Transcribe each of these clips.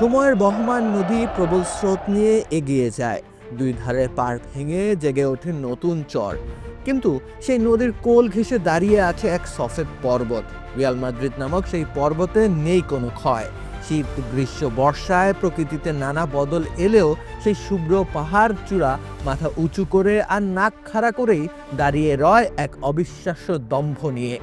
সময়ের বহমান নদী প্রবল স্রোত নিয়ে এগিয়ে যায়। দুই ধারে পার ভেঙে জেগে ওঠে নতুন চর। কিন্তু সেই নদীর কোল ঘেঁষে দাঁড়িয়ে আছে এক সফেদ পর্বত। রিয়াল মাদ্রিদ নামক সেই পর্বতে নেই কোনো ক্ষয়। শীত, গ্রীষ্ম, বর্ষায় প্রকৃতিতে নানা বদল এলেও সেই শুভ্র পাহাড় চূড়া মাথা উঁচু করে আর নাক খাড়া করেই দাঁড়িয়ে রয় এক অবিশ্বাস্য দম্ভ নিয়ে।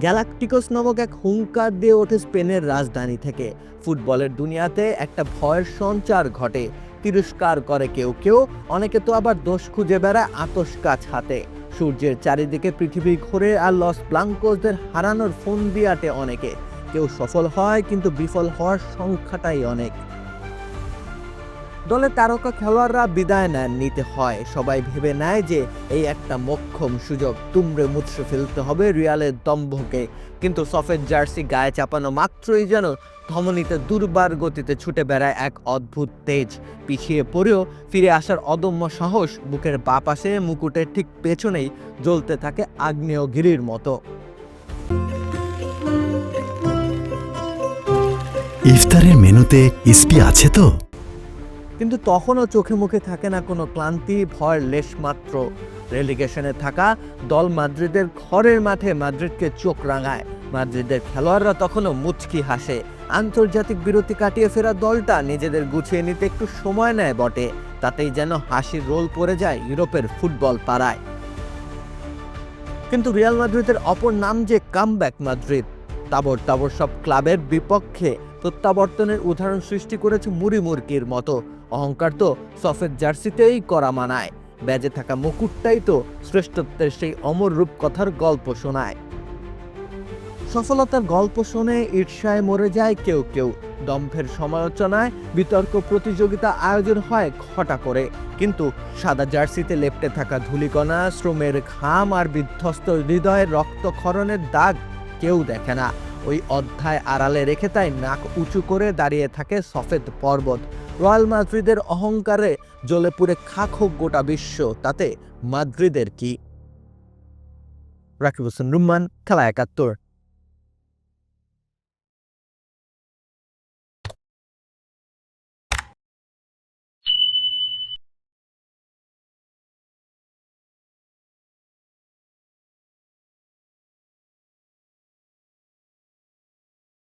গ্যালাকটিকোস নামক এক হুঙ্কার দিয়ে ওঠে স্পেনের রাজধানী থেকে। ফুটবলের দুনিয়াতে একটা ভয়ের সঞ্চার ঘটে। তিরস্কার করে কেউ কেউ, অনেকে তো আবার দোষ খুঁজে বেড়ায় আতস কাছ হাতে। সূর্যের চারিদিকে পৃথিবী ঘোরে আর লস ব্লাঙ্কোসদের হারানোর ফোন দিয়াটে অনেকে। কেউ সফল হয়, কিন্তু বিফল হওয়ার সংখ্যাটাই অনেক। দলে তারকা খেলোয়াড়রা বিদায় নেন, নিতে হয়। সবাই ভেবে নেয় যে এই একটা মক্ষম সুযোগ। তুমড়ে মুচড়ে ফেলতে হবে রিয়ালের দম্ভকে। কিন্তু সফেদ জার্সি গায়ে চাপানো মাত্রই যেন ধমনীতে দুর্বার গতিতে ছুটে বেড়ায় এক অদ্ভুত তেজ। পিছিয়ে পড়েও ফিরে আসার অদম্য সাহস বুকের বা পাশে মুকুটের ঠিক পেছনেই জ্বলতে থাকে আগ্নেয়গিরির মতো। ইফতারের মেনুতে ইসপি আছে তো? কিন্তু তখনও চোখে মুখে থাকে না কোনো ক্লান্তি, ভয়, লেশ মাত্র। রেলিগেশনে থাকা দল মাদ্রিদের ঘরের মাঠে মাদ্রিদকে চোখ রাঙায়। মাদ্রিদের খেলোয়াড়রা তখনও মুচকি হাসে। আন্তর্জাতিক বিরতি কাটিয়ে ফেরা দলটা নিজেদের গুছিয়ে নিতে একটু সময় নেয় বটে। তাতেই যেন হাসির রোল পড়ে যায় ইউরোপের ফুটবল পাড়ায়। কিন্তু রিয়াল মাদ্রিদের অপর নাম যে কামব্যাক মাদ্রিদ তাবর তাবর সব ক্লাবের বিপক্ষে প্রত্যাবর্তনের উদাহরণ সৃষ্টি করেছে মুড়ি মুরকির মতো। অহংকার তো সফেদ জার্সিতেই করা মানায়। ব্যাজে থাকা মুকুটটাই তো শ্রেষ্ঠত্বের সেই অমর রূপকথার গল্প শোনায়। সফলতার গল্প শুনে ঈর্ষায় মরে যায় কেউ কেউ। দম্ভের সমালোচনায় বিতর্ক প্রতিযোগিতা আয়োজন হয় ঘটা করে। কিন্তু সাদা জার্সিতে লেপটে থাকা ধুলিকণা, শ্রমের ঘাম আর বিধ্বস্ত হৃদয়ের রক্তক্ষরণের দাগ কেউ দেখে না। ওই অধ্যায় আড়ালে রেখে তাই নাক উঁচু করে দাঁড়িয়ে থাকে সফেদ পর্বত। রয়্যাল মাদ্রিদের অহংকারে জ্বলে পুড়ে খাক হোক গোটা বিশ্ব, তাতে মাদ্রিদের কি? রাকিব হোসেন, রুম্মান, খেলা একাত্তর।